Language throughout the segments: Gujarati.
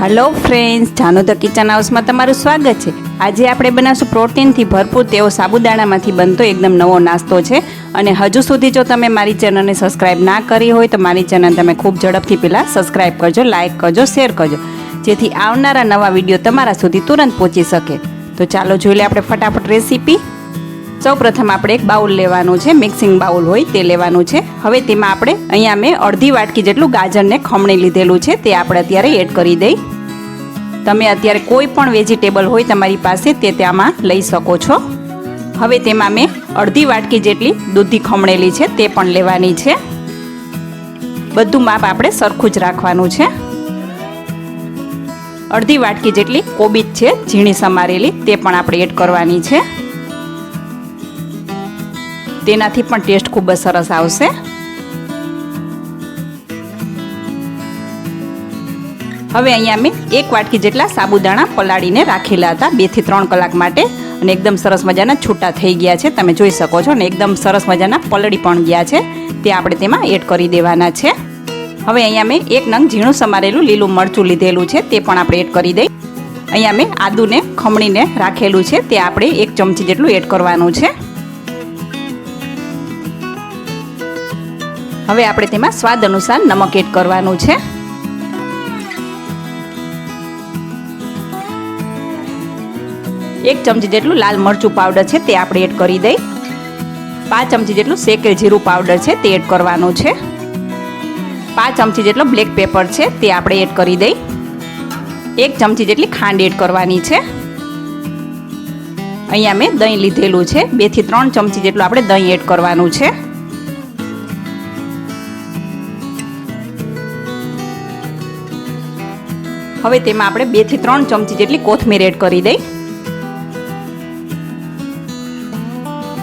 Hello friends Janu the kitchen હાઉસમાં તમારું સ્વાગત છે. આજે આપણે બનાવશું પ્રોટીનથી ભરપૂર તેવો સાબુદાણામાંથી બનતો એકદમ નવો નાસ્તો છે. અને હજુ સુધી જો તમે મારી ચેનલને સબસ્ક્રાઇબ ના કરી હોય તો મારી ચેનલ તમે ખૂબ ઝડપથી પહેલાં સબસ્ક્રાઇબ કરજો લાઇક કરજો શેર કરજો. જેથી આવનારા નવા વીડિયો તમારા સુધી તુરંત પહોંચી શકે. તો ચાલો જોઈ લે આપણે ફટાફટ રેસીપી સૌ પ્રથમ આપણે એક બાઉલ લેવાનું છે મિક્સિંગ બાઉલ હોય તે લેવાનું છે. હવે તેમાં આપણે અહીંયા મેં અડધી વાટકી જેટલું ગાજરને ખમણી લીધેલું છે, તે આપણે અત્યારે એડ કરી દઈ. તમે અત્યારે કોઈ પણ વેજીટેબલ હોય તમારી પાસે તે ત્યાંમાં લઈ શકો છો. હવે તેમાં મેં અડધી વાટકી જેટલી દૂધી ખમણેલી છે, તે પણ લેવાની છે. બધું માપ આપણે સરખું જ રાખવાનું છે. અડધી વાટકી જેટલી કોબીજ છે, ઝીણી સમારેલી, તે પણ આપણે એડ કરવાની છે. તેનાથી પણ ટેસ્ટ ખૂબ જ સરસ આવશે. હવે અહીંયા મેં એક વાટકી જેટલા સાબુદાણા પલાળીને રાખેલા હતા, બેથી ત્રણ કલાક માટે, અને એકદમ સરસ મજાના છૂટા થઈ ગયા છે. તમે જોઈ શકો છો અને એકદમ સરસ મજાના પલળી પણ ગયા છે. તે આપણે તેમાં એડ કરી દેવાના છે. હવે અહીંયા મેં એક નંગ ઝીણું સમારેલું લીલું મરચું લીધેલું છે, તે પણ આપણે એડ કરી દઈ. અહીંયા મેં આદુને ખમણીને રાખેલું છે, તે આપણે એક ચમચી જેટલું એડ કરવાનું છે. હવે આપણે તેમાં સ્વાદ અનુસાર નમક એડ કરવાનું છે. એક ચમચી જેટલું લાલ મરચું પાવડર છે તે આપણે એડ કરી દઈ. પાંચ ચમચી જેટલું શેકેલ જીરું પાવડર છે તે એડ કરવાનું છે. પાંચ ચમચી જેટલો બ્લેક પેપર છે તે આપણે એડ કરી દઈ. એક ચમચી જેટલી ખાંડ એડ કરવાની છે. અહીંયા મેં દહીં લીધેલું છે. બેથી ત્રણ ચમચી જેટલું આપણે દહીં એડ કરવાનું છે. હવે તેમાં આપણે બેથી ત્રણ ચમચી જેટલી કોથમીર એડ કરી દઈ.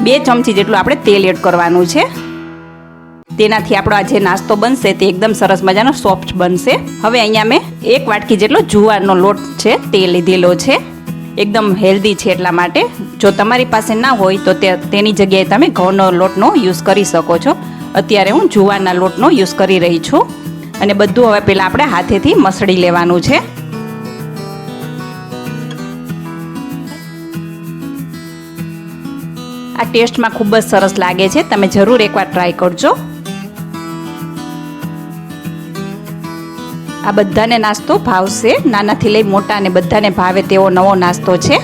બે ચમચી જેટલું આપણે તેલ એડ કરવાનું છે. તેનાથી આપણો આ જે નાસ્તો બનશે તે એકદમ સરસ મજાનો સોફ્ટ બનશે. હવે અહીંયા મેં એક વાટકી જેટલો જુવારનો લોટ છે તે લીધેલો છે. એકદમ હેલ્ધી છે એટલા માટે. જો તમારી પાસે ના હોય તો તે તેની જગ્યાએ તમે ઘઉંનો લોટનો યુઝ કરી શકો છો. અત્યારે હું જુવારના લોટનો યુઝ કરી રહી છું. અને બધું હવે પહેલાં આપણે હાથેથી મસળી લેવાનું છે. આ ટેસ્ટમાં ખૂબ જ સરસ લાગે છે. તમે જરૂર એકવાર ટ્રાય કરજો. આ બધાને નાસ્તો ભાવશે. નાનાથી લઈ મોટા અને બધાને ભાવે તેવો નવો નાસ્તો છે.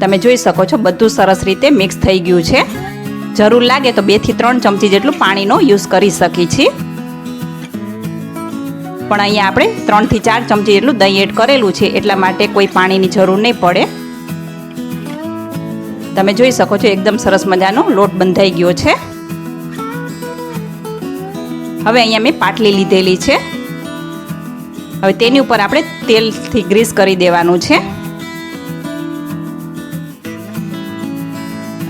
તમે જોઈ શકો છો, બધું સરસ રીતે મિક્સ થઈ ગયું છે. જરૂર લાગે તો બેથી ત્રણ ચમચી જેટલું પાણીનો યુઝ કરી શકીએ છીએ. પણ અહીંયા આપણે ત્રણથી ચાર ચમચી જેટલું દહીં એડ કરેલું છે, એટલા માટે કોઈ પાણીની જરૂર નહીં પડે. તમે જોઈ શકો છો, એકદમ સરસ મજાનો લોટ બંધાઈ ગયો છે. હવે અહીંયા મેં પાટલી લીધેલી છે. હવે તેની ઉપર આપણે તેલથી ગ્રીસ કરી દેવાનું છે.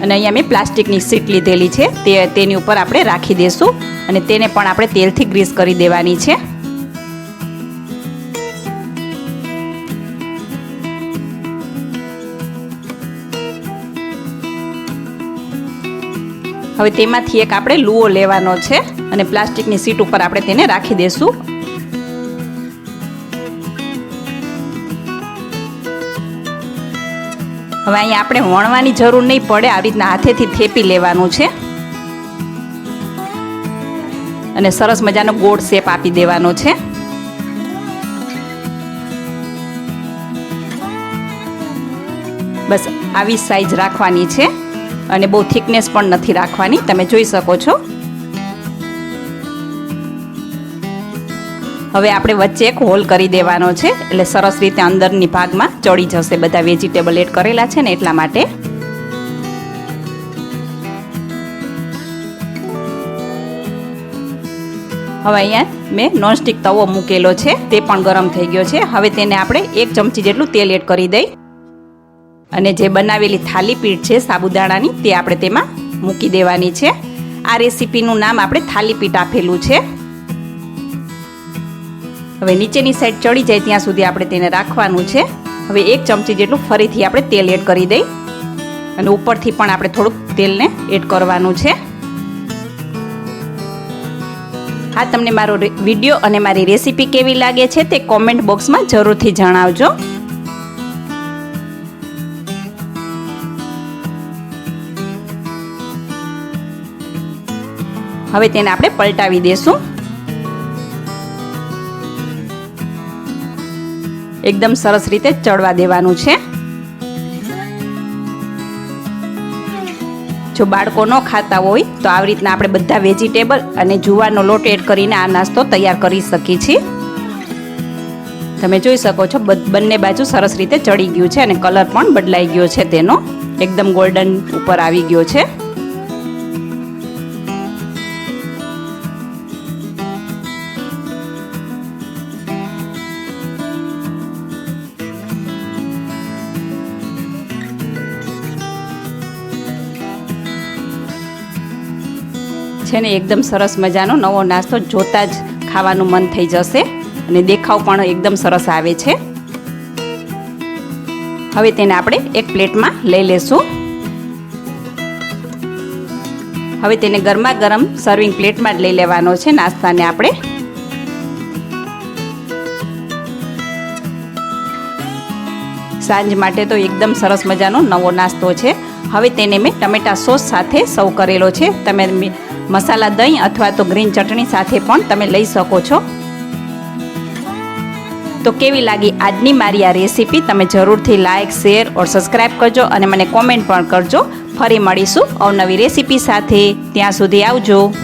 અને અહીંયા મેં પ્લાસ્ટિકની સીટ લીધેલી છે. તે તેની ઉપર આપણે રાખી દઈશું અને તેને પણ આપણે તેલથી ગ્રીસ કરી દેવાની છે. હવે તેમાંથી એક આપણે લુઓ લેવાનો છે અને પ્લાસ્ટિકની સીટ ઉપર આપણે તેને રાખી દઈશું હવે અહીંયા આપણે વણવાની જરૂર નહીં પડે આવી રીતના હાથેથી થેપી લેવાનું છે. અને સરસ મજાનો ગોળ શેપ આપી દેવાનો છે. બસ આવી સાઈઝ રાખવાની છે અને બહુ થિકનેસ પણ નથી રાખવાની, તમે જોઈ શકો છો. હવે આપણે વચ્ચે એક હોલ કરી દેવાનો છે. એટલે સરસ રીતે અંદરની ભાગમાં ચડી જશે. બધા વેજીટેબલ એડ કરેલા છે ને એટલા માટે. હવે અહીંયા મેં નોનસ્ટિક તવો મૂકેલો છે. તે પણ ગરમ થઈ ગયો છે. હવે તેને આપણે એક ચમચી જેટલું તેલ એડ કરી દઈ. અને જે બનાવેલી થાલી પીઠ છે સાબુદાણાની, તે આપણે તેમાં મૂકી દેવાની છે. આ રેસીપીનું નામ આપણે થાલી પીઠ આપેલું છે. હવે નીચેની સાઈડ ચડી જાય ત્યાં સુધી આપણે તેને રાખવાનું છે. હવે એક ચમચી જેટલું ફરીથી આપણે તેલ એડ કરી દઈ. અને ઉપરથી પણ આપણે થોડુંક તેલને એડ કરવાનું છે. હા, તમને મારો વીડિયો અને મારી રેસીપી કેવી લાગે છે તે કોમેન્ટ બોક્સમાં જરૂરથી જણાવજો. હવે તેને આપણે પલટાવી દેશું. એકદમ સરસ રીતે ચડવા દેવાનું છે. જો બાળકો ન ખાતા હોય, તો આવી રીતના આપણે બધા વેજીટેબલ અને જુવારનો લોટ એડ કરીને આ નાસ્તો તૈયાર કરી શકીએ છીએ. તમે જોઈ શકો છો બંને બાજુ સરસ રીતે ચડી ગયું છે અને કલર પણ બદલાઈ ગયો છે તેનો. એકદમ ગોલ્ડન ઉપર આવી ગયો છે. છે ને એકદમ સરસ મજાનો નવો નાસ્તો જોતા જ ખાવાનું મન થઈ જશે અને દેખાવ પણ એકદમ સરસ આવે છે. હવે તેને આપણે એક પ્લેટમાં લઈ લેશું. હવે તેને ગરમા ગરમ સર્વિંગ પ્લેટમાં જ લઈ લેવાનો છે નાસ્તાને આપણે. સાંજ માટે તો એકદમ સરસ મજાનો નવો નાસ્તો છે. હવે તેને મેં ટમેટા સોસ સાથે સર્વ કરેલો છે. તમે મસાલા દહીં અથવા તો ગ્રીન ચટણી સાથે પણ તમે લઈ શકો છો. તો કેવી લાગી આજની મારી આ રેસીપી? તમે જરૂરથી લાઇક શેર ઓર સબસ્ક્રાઈબ કરજો અને મને કોમેન્ટ પણ કરજો. ફરી મળીશું અવનવી રેસીપી સાથે. ત્યાં સુધી આવજો.